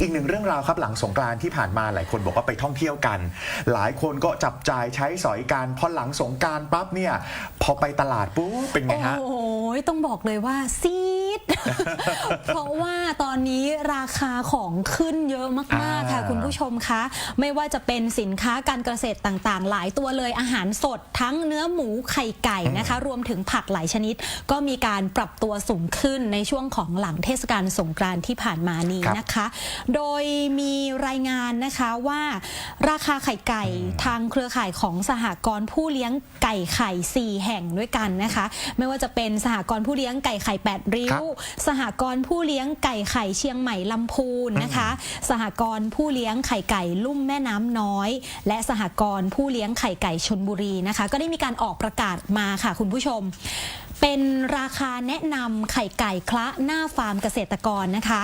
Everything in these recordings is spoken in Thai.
อีกหนึ่งเรื่องราวครับหลังสงกรานต์ที่ผ่านมาหลายคนบอกว่าไปท่องเที่ยวกัน หลายคนก็จับจ่ายใช้สอยกันพอหลังสงกรานปั๊บเนี่ย พอไปตลาดปุ๊บเป็นไงฮะ โอ้ยต้องบอกเลยว่าซีด เพราะว่าตอนนี้ราคาของขึ้นเยอะมากๆค่ะอ่าคุณผู้ชมคะ ไม่ว่าจะเป็นสินค้าการเกษตรต่างๆ หลายตัวเลยอาหารสดทั้งเนื้อหมูไข่ไก่นะคะ รวมถึงผักหลายชนิด ก็มีการปรับตัวสูงขึ้นในช่วงของหลังเทศกาลสงกรานต์ที่ผ่านมานี้ครับนะคะ โดยมีรายงานนะคะว่า ราคาไข่ไก่ทางเครือข่ายของสหกรณ์ผู้เลี้ยงไก่ไข่ 4 แห่งด้วยกันนะคะ ไม่ว่าจะเป็นสหกรณ์ผู้เลี้ยงไก่ไข่8ริ้ครัวบสหกรณ์ผู้เลี้ยงไก่ไข่เชียงใหม่ลำพูนนะคะ สหกรณ์ผู้เลี้ยงไข่ไก่ลุ่มแม่น้ำน้อย และสหกรณ์ผู้เลี้ยงไข่ไก่ชนบุรีนะคะ ก็ได้มีการออกประกาศมาค่ะคุณผู้ชม เป็นราคาแนะนำไข่ไก่คละหน้าฟาร์มเกษตรกรนะคะ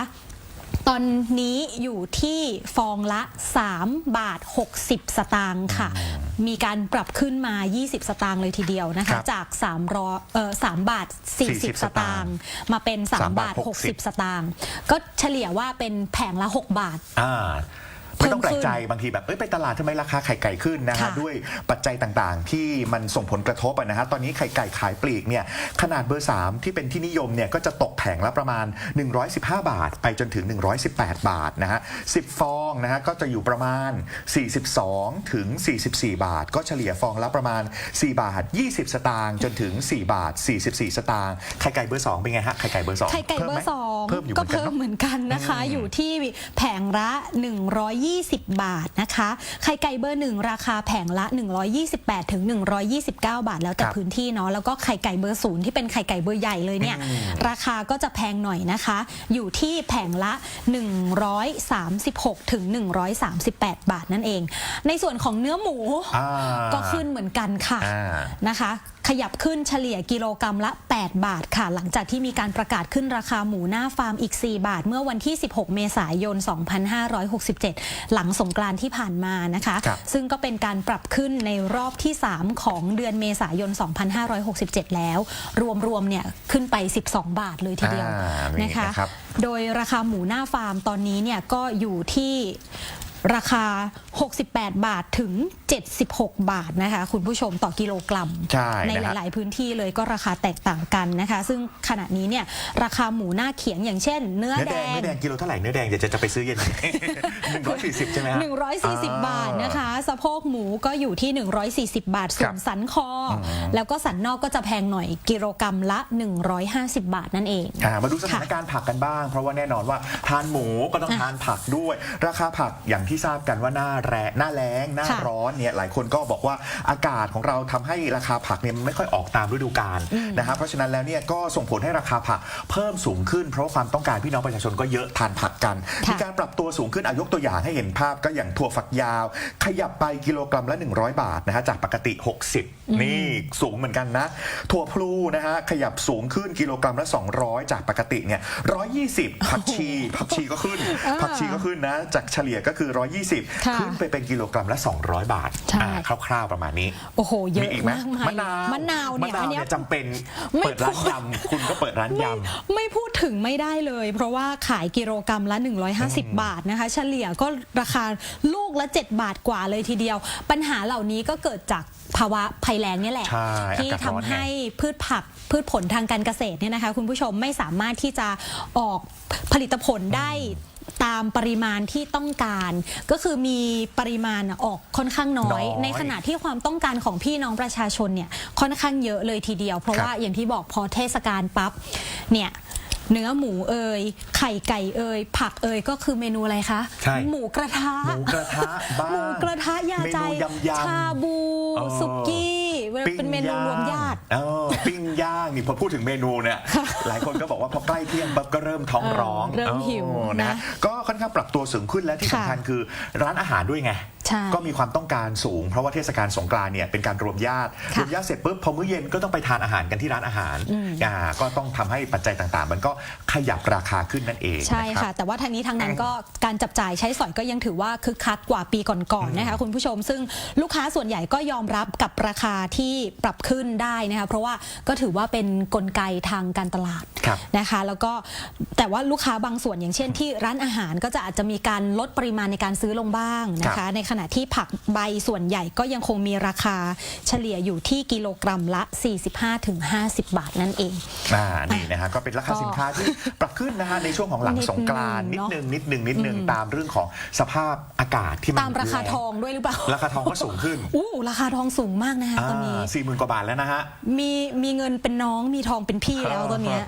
ตอนนี้อยู่ที่ฟองละ 3 บาท 60 สตางค์ค่ะ มีการปรับขึ้นมา 20 สตางค์เลยทีเดียวนะครัคะบจาก3รอเอ่อ3บาท 40 40 สตางค์มาเป็น 3 3บาทบาท60 สตางค์ก็เฉลี่ยว่าเป็นแผงละ 6 บาท อ่า ไม่ต้องแปลเพิ่กมขึ้นใจบางทีแบบเอ้ยไปตลาดทำไมราคาไข่ไก่ขึ้นนะฮะค่ะด้วยปัจจัยต่างๆ ที่มันส่งผลกระทบอะนะฮะตอนนี้ไข่ไก่ขายปลีกเนี่ยขนาดเบอร์ 3 ที่เป็นที่นิยมเนี่ยก็จะตกแผงละประมาณ 115 บาท ไปจนถึง 118 บาทนะฮะ10 ฟองนะฮะก็จะอยู่ประมาณ 42 ถึง 44 บาท ก็เฉลี่ยฟองละประมาณ 4 บาท 20 สตางค์จนถึง 4 บาท 44 สตางค์ไข่ไก่เบอร์ 2 เป็นไงฮะไข่ไก่เบอร์2ไข่ไก่เบอร์สองเพิ่มอยู่เหก็มือนกันเพิ่มเนอะ เหมือนกันนะคะ อยู่ที่แผงละ 120บาทนะคะ ไข่ไก่เบอร์หนึ่งราคาแผงละ 128ถึง129 บาท แล้วแต่ครับพื้นที่เนาะแล้วก็ไข่ไก่เบอร์ศูนย์ที่เป็นไข่ไก่เบอร์ใหญ่เลยเนี่ยราคาก็จะแพงหน่อยนะคะ อยู่ที่แผงละ 136ถึง138 บาทนั่นเอง ในส่วนของเนื้อหมูอ่าก็ขึ้นเหมือนกันค่ะอ่านะคะขยับขึ้นเฉลี่ยกิโลกรรัมละ 8 บาทค่ะ หลังจากที่มีการประกาศขึ้นราคาหมูหน้าฟาร์มอีก 4 บาท เมื่อวันที่ 16 เมษายน 2567หลังสงกรานต์ที่ผ่านมานะคะครับซึ่งก็เป็นการปรับขึ้นในรอบที่ 3 ของเดือนเมษายน 2567 แล้ว รวมๆเนี่ยขึ้นไป 12 บาทเลยทีเดียวอ่านี่นะคะนะครับโดยราคาหมูหน้าฟาร์มตอนนี้เนี่ยก็อยู่ที่ ราคา 68 บาทถึง 76 บาทนะคะคุณผู้ชมต่อกิโลกรัมใช่ในนะหฮะลาย ๆ พื้นที่เลยก็ราคาแตกต่างกันนะคะ ซึ่งขณะนี้เนี่ยราคาหมูหน้าเขียงอย่างเช่น เนื้อเนื้อแดแดงงเนื้อแดงกิโลเท่าไหร่เนื้อแดงเดี๋ยวจะจะไปซื้อเย็นนี้หนึ่งร้อยสี่สิบใช่ไหมฮะ140บาทนะคะสะโพกหมูก็อยู่ที่140บาทส่วนสันคออแล้วก็สันนอกก็จะแพงหน่อยกิโลกรัมละ150บาทนั่นเองอ่ามาดูสถานการณ์ผักกันบ้าง เพราะว่าแน่นอนว่าทานหมูก็ต้องอะทานผักด้วย ราคาผักอย่างที่ทราบกันว่าหน้าแรงหน้าแรงหน้าค่ะร้อนเนี่ยหลายคนก็บอกว่าอากาศของเราทำให้ราคาผักเนี่ยมันไม่ค่อยออกตามฤดูกาลนะครับเพราะฉะนั้นแล้วเนี่ยก็ส่งผลให้ราคาผักเพิ่มสูงขึ้น เพราะว่าความต้องการพี่น้องประชาชนก็เยอะทานผักกันค่ะ มีการปรับตัวสูงขึ้นอายกตัวอย่างให้เห็นภาพก็อย่างถั่วฝักยาว ขยับไปกิโลกรัมละ 100 บาทนะฮะจากปกติ 60 นี่สูงเหมือนกันนะ ถั่วพลูนะฮะขยับสูงขึ้นกิโลกรัมละ 200 จากปกติเนี่ย120 ผักชีผักชีก็ขึ้นอ่าผักชีก็ขึ้นนะจากเฉลี่ยก็คือ120 ค่ะขึ้นไปเป็นกิโลกรัมละ 200 บาทใช่ อ่าคร่าวๆประมาณนี้ โอ้โห เยมีอะอีกไหมมากมายมะนาวมะนาวเนี่ยมะนาวอันเนี้เนี่ยยจำเป็นไม่ เปิดร้านพูดยำคุณก็เปิดร้านยำไม่พูดถึงไม่ได้เลย เพราะว่าขายกิโลกรรัมละ 150 บาทนะคะ เฉลี่ยก็ราคาลูกละ 7 บาทกว่าเลยทีเดียว ปัญหาเหล่านี้ก็เกิดจากภาวะภัยแล้งเนี่ยแหละ ใช่ที่อากาศทำร้อนไงให้พืชผักพืชผลทางการเกษตรเนี่ยนะคะ คุณผู้ชมไม่สามารถที่จะออกผลิตผลได้ ตามปริมาณที่ต้องการ ก็คือมีปริมาณออกค่อนข้างน้อย น้อยในขณะที่ความต้องการของพี่น้องประชาชนเนี่ยค่อนข้างเยอะเลยทีเดียว เพราะครับ ว่าอย่างที่บอกพอเทศกาลปั๊บเนี่ยเนื้อหมูเอ่ยไข่ไก่เอ่ยผักเอ่ยก็คือเมนูอะไรคะใช่ หมูกระทะ หมูกระทะบ้าง หมูกระทะยาใจเมนูยำๆชาบู เออสุกี้ เวลาเป็นเมนูรวมญาติเออปิ้งย่างนี่พอพูดถึงเมนูเนี่ยหลายคนก็บอกว่าพอใกล้เที่ยงปั๊บก็เริ่มท้องร้องเออเริ่มหิวออนะก็ค่อนข้างปรับตัวสูงขึ้นและที่ค่ะสำคัญคือร้านอาหารด้วยไง ใช่ก็มีความต้องการสูง เพราะว่าเทศกาลสงกรานต์เนี่ยเป็นการรวมญาติค่ะรวมญาติเสร็จปุ๊บพอมื้อเย็นก็ต้องไปทานอาหารกันที่ร้านอาหารอืม อ่าก็ต้องทำให้ปัจจัยต่างๆ มันก็ขยับราคาขึ้นนั่นเองใช่นรับ ค่ะ แต่ว่าทางนี้ทางนั้นก็การจับจ่ายใช้สอยก็ยังถือว่าคึกคักกว่าปีก่อนๆนะคะคุณผู้ชม ซึ่งลูกค้าส่วนใหญ่ก็ยอมรับกับราคาที่ปรับขึ้นได้นะคะเพราะว่าก็ถือว่าเป็นกลไกทางการตลาดครับ นะคะ แล้วก็แต่ว่าลูกค้าบางส่วนอย่างเช่นที่ร้านอาหารก็จะอาจจะมีการลดปริมาณในการซื้อลงบ้างนะครัคะ บ ในขณะที่ผักใบส่วนใหญ่ก็ยังคงมีราคาเฉลี่ยอยู่ที่กิโลกรัมละ 45-50 บาทนั่นเอง อ่านี่นะฮะก็เป็นราคาก็สินค้าที่ปรับขึ้นนะฮะในช่วงของหลังนิดสงกรานต์นิดนึงนึงนิดนึงนิดนึงอืมตามเรื่องของสภาพอากาศที่มันตามราคาแงทองด้วยหรือเปล่า ราคาทองก็สูงขึ้น อู้ราคาทองสูงมากนะคะตอนนี้สี่หมื่นกว่าบาทแล้วนะฮะ มีมีเงินเป็นน้องมีทองเป็นพี่แล้วตอนเนี้ย